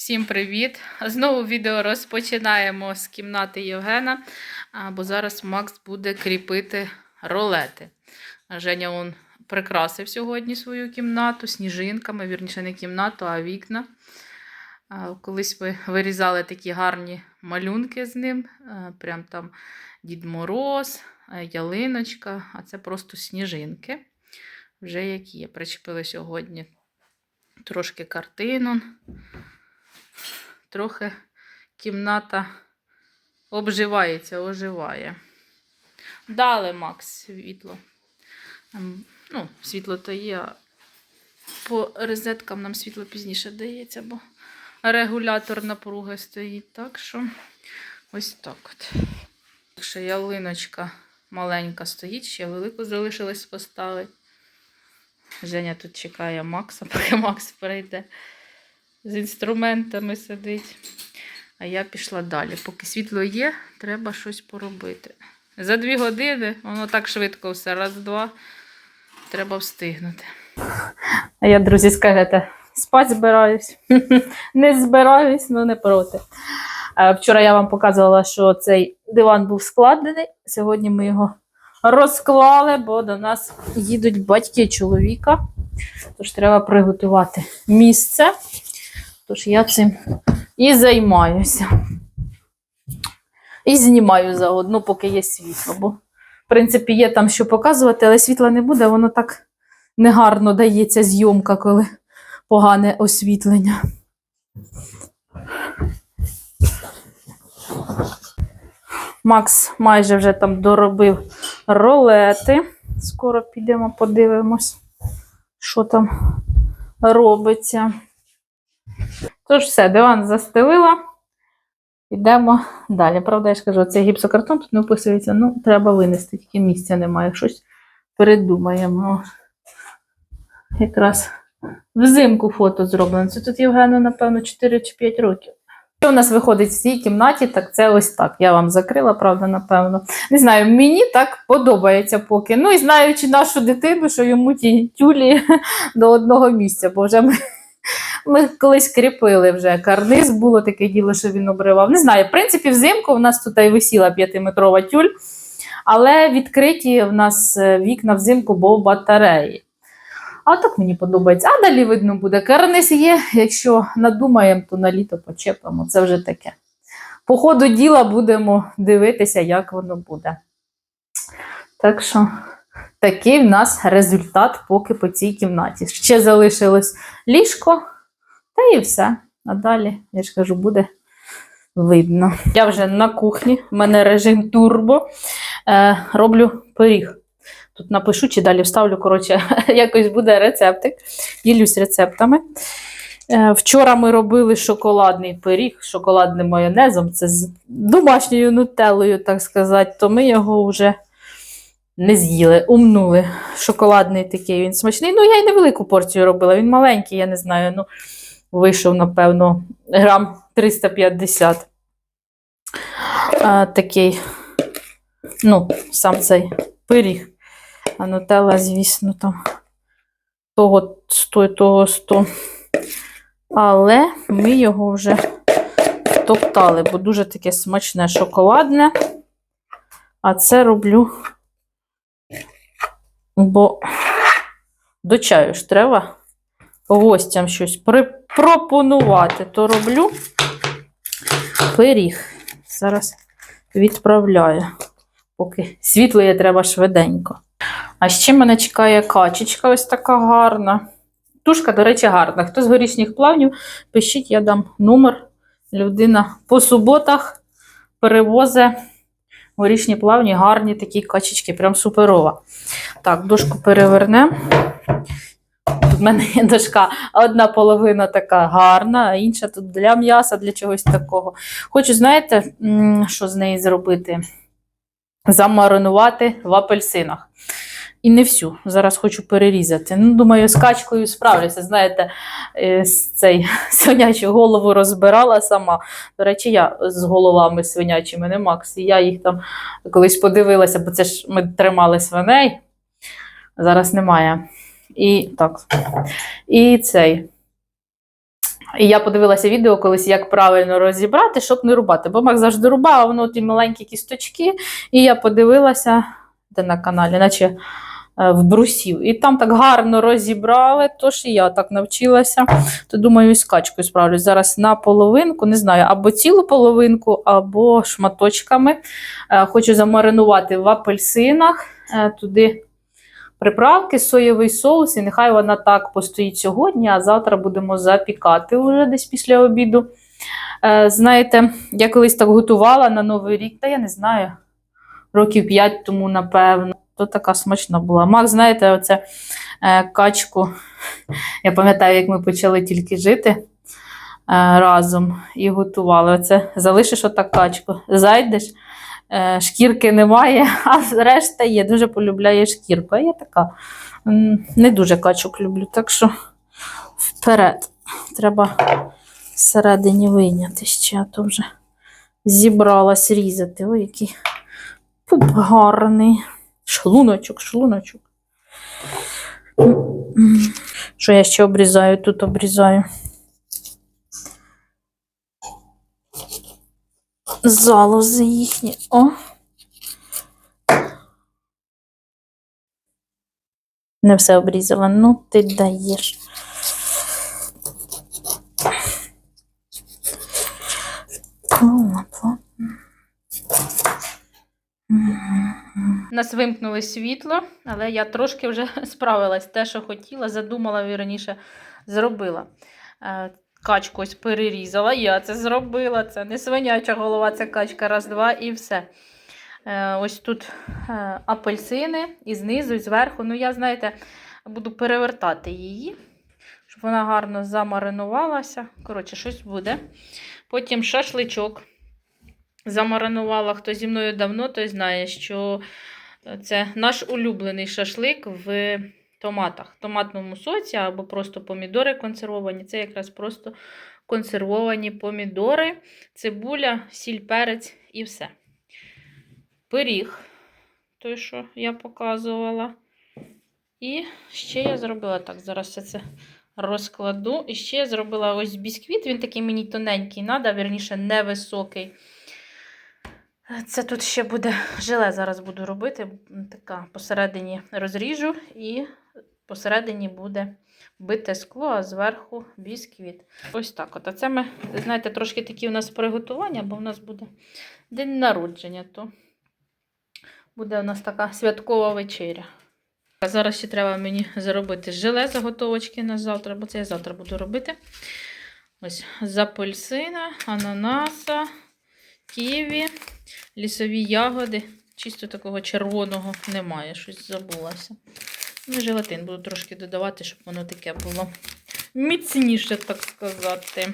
Всім привіт! Знову відео розпочинаємо з кімнати Євгена, бо зараз Макс буде кріпити ролети. Женя он прикрасив сьогодні свою кімнату сніжинками, вірніше не кімнату, а вікна. Колись ми вирізали такі гарні малюнки з ним. Прям там Дід Мороз, ялиночка, а це просто сніжинки. Вже які є. Причепили сьогодні трошки картину трохи кімната обживається, оживає. Дали Макс світло. Ем, Ну, світло то є, по розеткам нам світло пізніше дається, бо регулятор напруги стоїть. Так що ось так от. Так що ялиночка маленька стоїть, ще велику залишилось поставити. Женя тут чекає Макса, поки Макс прийде з інструментами сидить. А я пішла далі. Поки світло є, треба щось поробити. За дві години воно так швидко все, раз-два. Треба встигнути. А я, друзі, скажете, спать збираюсь. не збираюсь, але не проти. Е, Вчора я вам показувала, що цей диван був складений. Сьогодні ми його розклали, бо до нас їдуть батьки чоловіка. Тож треба приготувати місце. Тож я цим і займаюся. І знімаю заодно, поки є світло. Бо, в принципі, є там що показувати, але світла не буде, воно так негарно дається зйомка, коли погане освітлення. Макс майже вже там доробив ролети. Скоро підемо подивимось, що там робиться. Тож все, диван застелила. Йдемо далі. Правда, я ж кажу, цей гіпсокартон тут не вписується. Ну, треба винести, тільки місця немає. Щось передумаємо. Якраз взимку фото зроблено. Це тут Євгену, напевно, 4 чи 5 років. Що у нас виходить в цій кімнаті, так це ось так. Я вам закрила, правда, напевно. Не знаю, мені так подобається поки. Ну і знаючи нашу дитину, що йому ті тюлі до одного місця, бо вже ми ми колись кріпили вже карниз, було таке діло, що він обривав. Не знаю, в принципі, взимку в нас тут і висіла п'ятиметрова тюль, але відкриті в нас е, вікна взимку, бо батареї. А так мені подобається. А далі видно буде. Карниз є, якщо надумаємо, то на літо почепимо. Це вже таке. По ходу діла будемо дивитися, як воно буде. Так що. Такий в нас результат поки по цій кімнаті. Ще залишилось ліжко, та і все. А далі, я ж кажу, буде видно. Я вже на кухні, в мене режим турбо. Е, роблю пиріг. Тут напишу чи далі вставлю, коротше, якось буде рецептик. Ділюсь рецептами. Е, Вчора ми робили шоколадний пиріг з шоколадним майонезом. Це з домашньою нутеллою, так сказати, то ми його вже не з'їли, умнули. Шоколадний такий він смачний. Ну, я й невелику порцію робила, він маленький, я не знаю. ну, Вийшов, напевно, грам 350. А, такий, ну, сам цей пиріг. А нутелла, звісно, там того 100, того 100. Але ми його вже втоптали, бо дуже таке смачне шоколадне. А це роблю бо до чаю ж треба гостям щось пропонувати, то роблю пиріг. Зараз відправляю, поки світло є, треба швиденько. А ще мене чекає качечка ось така гарна. Тушка, до речі, гарна. Хто з горішніх плавнів, пишіть, я дам номер. Людина по суботах перевозить горішні плавні, гарні такі качечки, прям суперова. Так, дошку перевернемо. В мене є дошка, одна половина така гарна, а інша тут для м'яса, для чогось такого. Хочу, знаєте, що з неї зробити? Замаринувати в апельсинах. І не всю. Зараз хочу перерізати. Ну, думаю, з качкою справлюся. Знаєте, е, цей свинячу голову розбирала сама. До речі, я з головами свинячими, не Макс. Я їх там колись подивилася, бо це ж ми тримали свиней. Зараз немає. І так. І цей. І я подивилася відео колись, як правильно розібрати, щоб не рубати. Бо Мак завжди рубав, воно ті маленькі кісточки. І я подивилася, де на каналі, наче е, в брусів. І там так гарно розібрали, тож і я так навчилася. То думаю, і з качкою справлюсь. Зараз на половинку, не знаю, або цілу половинку, або шматочками. Е, Хочу замаринувати в апельсинах. е, Туди приправки, соєвий соус, і нехай вона так постоїть сьогодні, а завтра будемо запікати вже десь після обіду. Е, Знаєте, я колись так готувала на Новий рік, та я не знаю, років 5 тому, напевно. То така смачна була. Мак, знаєте, оце е, качку. Я пам'ятаю, як ми почали тільки жити е, разом і готували. Оце залишиш отак качку, зайдеш, шкірки немає, а решта є. Дуже полюбляє шкірку. Я така не дуже качок люблю, так що вперед. Треба всередині вийняти ще, а то вже зібралась різати. Ой, який пуп гарний. Шлуночок, шлуночок. Що я ще обрізаю? Тут обрізаю. Залози їхні. О. Не все обрізала. Ну, ти даєш. Нас вимкнули світло, але я трошки вже справилась. Те, що хотіла, задумала і раніше зробила. Качку перерізала, я це зробила. Це не свиняча голова, це качка, раз, два і все. Е, Ось тут е, апельсини і знизу, і зверху. Ну, я, знаєте, буду перевертати її, щоб вона гарно замаринувалася. Коротше, щось буде. Потім шашличок замаринувала. Хто зі мною давно, той знає, що це наш улюблений шашлик в томатах, томатному соці або просто помідори консервовані. Це якраз просто консервовані помідори, цибуля, сіль, перець і все. Пиріг, той, що я показувала. І ще я зробила так. Зараз все це розкладу. І ще я зробила ось бісквіт. Він такий мені тоненький, надо, вірніше, невисокий. Це тут ще буде желе, зараз буду робити. Така посередині розріжу і посередині буде бите скло, а зверху бісквіт. Ось так. от. А це ми, знаєте, трошки такі у нас приготування, бо у нас буде день народження, то буде у нас така святкова вечеря. А зараз ще треба мені зробити желе заготовочки на завтра, бо це я завтра буду робити. Ось з апельсина, ананаса, ківі, лісові ягоди. Чисто такого червоного немає, щось забулося. Ну, желатин буду трошки додавати, щоб воно таке було міцніше, так сказати.